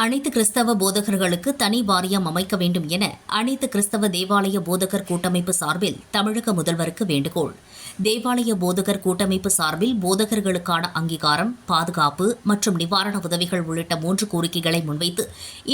அனைத்து கிறிஸ்தவ போதகர்களுக்கு தனி வாரியம் அமைக்க வேண்டும் என அனைத்து கிறிஸ்தவ தேவாலய போதகர் கூட்டமைப்பு சார்பில் தமிழக முதல்வருக்கு வேண்டுகோள். தேவாலய போதகர் கூட்டமைப்பு சார்பில் போதகர்களுக்கான அங்கீகாரம் பாதுகாப்பு மற்றும் நிவாரண உதவிகள் உள்ளிட்ட மூன்று கோரிக்கைகளை முன்வைத்து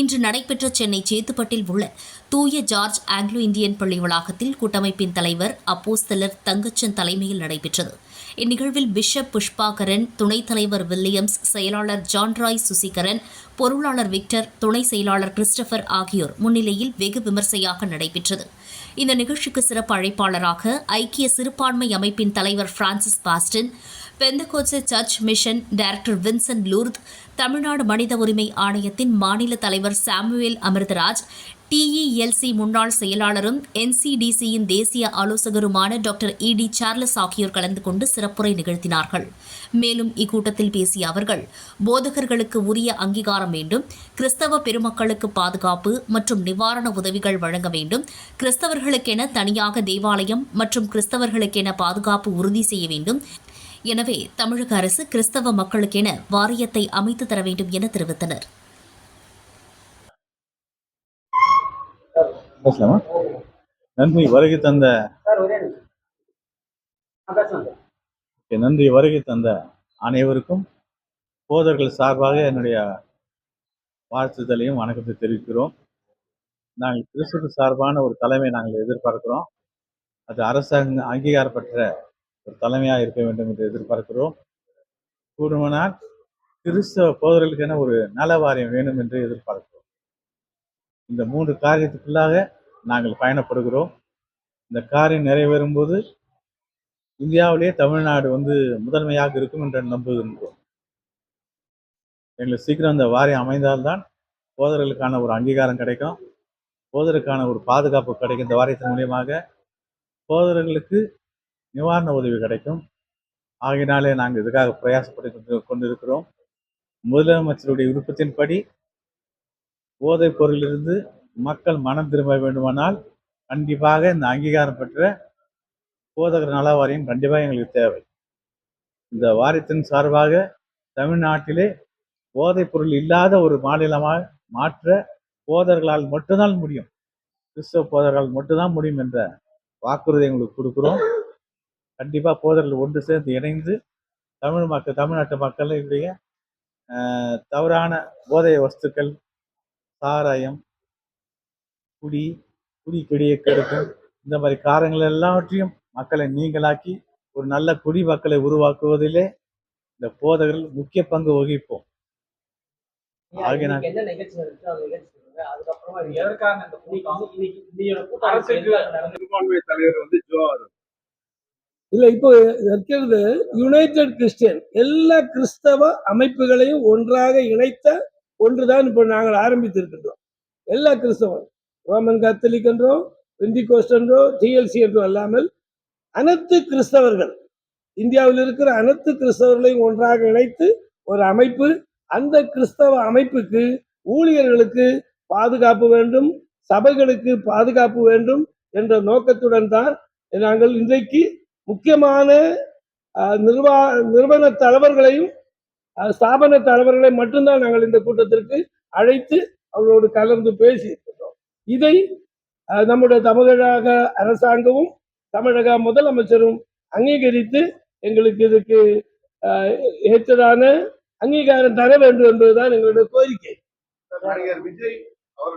இன்று நடைபெற்ற சென்னை சேத்துப்பட்டில் உள்ள தூய ஜார்ஜ் ஆங்கிலோ இந்தியன் பள்ளி வளாகத்தில் கூட்டமைப்பின் தலைவர் அப்போஸ்தலர் தங்கச்சன் தலைமையில் நடைபெற்றது. இந்நிகழ்வில் பிஷப் புஷ்பாகரன் துணைத் தலைவர் வில்லியம்ஸ் செயலாளர் ஜான்ராய் சுசிகரன் பொருளாளர் விக்டர் துணை செயலாளர் கிறிஸ்டபர் ஆகியோர் முன்னிலையில் வெகு விமர்சையாக நடைபெற்றது. இந்த நிகழ்ச்சிக்கு சிறப்பு அழைப்பாளராக ஐக்கிய சிறுபான்மை அமைப்பின் தலைவர் Francis Boston Pentecostal church mission director Vincent Lourdes Tamil Nadu மனித உரிமை ஆணையத்தின் மாநில தலைவர் சாமுவேல் அமிர்தராஜ் டிஇஎல்சி முன்னாள் செயலாளரும் என்சிடிசியின் தேசிய ஆலோசகருமான டாக்டர் இடி சார்லஸ் ஆகியோர் கலந்து கொண்டு சிறப்புரை நிகழ்த்தினார்கள். மேலும் இக்கூட்டத்தில் பேசிய அவர்கள் போதகர்களுக்கு உரிய அங்கீகாரம் வேண்டும் கிறிஸ்தவ பெருமக்களுக்கு பாதுகாப்பு மற்றும் நிவாரண உதவிகள் வழங்க வேண்டும் கிறிஸ்தவர்களுக்கென தனியாக தேவாலயம் மற்றும் கிறிஸ்தவர்களுக்கென பாதுகாப்பு உறுதி செய்ய வேண்டும் எனவே தமிழக அரசு கிறிஸ்தவ மக்களுக்கென வாரியத்தை அமைத்து தர வேண்டும் என தெரிவித்தனர். நன்றி வருகை தந்த நன்றி வருகை தந்த அனைவருக்கும் போதர்கள் சார்பாக என்னுடைய வாழ்த்துதலையும் வணக்கத்தை தெரிவிக்கிறோம். நாங்கள் கிறிஸ்துவ சார்பான ஒரு தலைமை நாங்கள் எதிர்பார்க்கிறோம். அது அரசாங்க அங்கீகாரம் பெற்ற ஒரு தலைமையாக இருக்க வேண்டும் என்று எதிர்பார்க்கிறோம். கூடுமானால் கிறிஸ்தவ போதர்களுக்கென ஒரு நல வாரியம் வேணும் என்று எதிர்பார்க்கிறோம். இந்த மூன்று காரியத்துக்குள்ளாக நாங்கள் பயணப்படுகிறோம். இந்த காரியம் நிறைவேறும்போது இந்தியாவிலேயே தமிழ்நாடு வந்து முதன்மையாக இருக்கும் என்று நம்புகின்றோம். எங்களுக்கு சீக்கிரம் இந்த வாரியம் அமைந்தால்தான் போதர்களுக்கான ஒரு அங்கீகாரம் கிடைக்கும். போதருக்கான ஒரு பாதுகாப்பு கிடைக்கும். இந்த வாரியத்தின் மூலியமாக போதர்களுக்கு நிவாரண உதவி கிடைக்கும். ஆகினாலே நாங்கள் இதுக்காக பிரயாசப்பட்டு கொண்டு- கொண்டிருக்கிறோம்? முதலமைச்சருடைய விருப்பத்தின்படி போதைப் பொருளிலிருந்து மக்கள் மனம் திரும்ப வேண்டுமானால் கண்டிப்பாக இந்த அங்கீகாரம் பெற்ற போதகர் நல வாரியம் கண்டிப்பாக எங்களுக்கு தேவை. இந்த வாரியத்தின் சார்பாக தமிழ்நாட்டிலே போதைப் பொருள் இல்லாத ஒரு மாநிலமாக மாற்ற போதர்களால் மட்டும்தான் முடியும். கிறிஸ்தவ போதர்களால் மட்டும்தான் முடியும் என்ற வாக்குறுதி எங்களுக்கு கொடுக்குறோம். கண்டிப்பாக போதர்கள் ஒன்று சேர்ந்து இணைந்து தமிழ் மக்கள் தமிழ்நாட்டு மக்களுடைய தவறான போதை வஸ்துக்கள் சாராயம் குடி குடி கிடியை கெடுக்கும் இந்த மாதிரி காரங்கள் எல்லாவற்றையும் மக்களை நீங்களாக்கி ஒரு நல்ல குடி மக்களை உருவாக்குவதிலே இந்த போதகர்கள் முக்கிய பங்கு வகிப்போம். தலைவர் வந்து ஜோர் இல்ல இப்போ இருக்கிறது யுனைடெட் கிறிஸ்டியன் எல்லா கிறிஸ்தவ அமைப்புகளையும் ஒன்றாக இணைத்த ஒன்றுதான் இப்போ நாங்கள் ஆரம்பித்திருக்கின்றோம். எல்லா கிறிஸ்தவம் ரோமன் கத்தலிக் என்றோ பெந்திகோஸ்ட் என்றோ டிஎல்சி என்றோ அல்லாமல் அனைத்து கிறிஸ்தவர்கள் இந்தியாவில் இருக்கிற அனைத்து கிறிஸ்தவர்களையும் ஒன்றாக இணைத்து ஒரு அமைப்பு அந்த கிறிஸ்தவ அமைப்புக்கு ஊழியர்களுக்கு பாதுகாப்பு வேண்டும் சபைகளுக்கு பாதுகாப்பு வேண்டும் என்ற நோக்கத்துடன் தான் நாங்கள் இன்றைக்கு முக்கியமான அஹ், நிர்வா நிறுவன தலைவர்களையும் அஹ், ஸ்தாபன தலைவர்களை மட்டும்தான் நாங்கள் இந்த கூட்டத்திற்கு அழைத்து அவர்களோடு கலந்து பேசி இருக்கின்றோம் இதை நம்முடைய தமிழக அரசாங்கமும் தமிழக முதலமைச்சரும் அங்கீகரித்து எங்களுக்கு இதுக்கு அஹ், ஏற்றதான அங்கீகாரம் தர வேண்டும் என்பதுதான் எங்களுடைய கோரிக்கை. விஜய் அவர்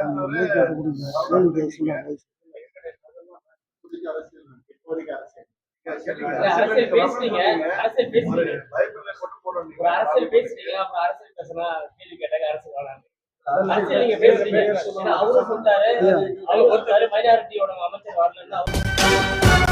அரசியல் பேசுறீங்க அரசியல். பேசுறீங்க அரசியல் பேசுனீங்க அரசியல் ஒரு அரசியல் அப்புறம் அரசியல் பேசினா கேள்வி கேட்டாங்க அரசியல் அரசியல் நீங்க பேசுறீங்க ஏன்னா அவரும் சொல்லிட்டாரு அவர் ஒருத்தாரு மைனாரிட்டியோட அமைச்சர் வரலன்னு அவரு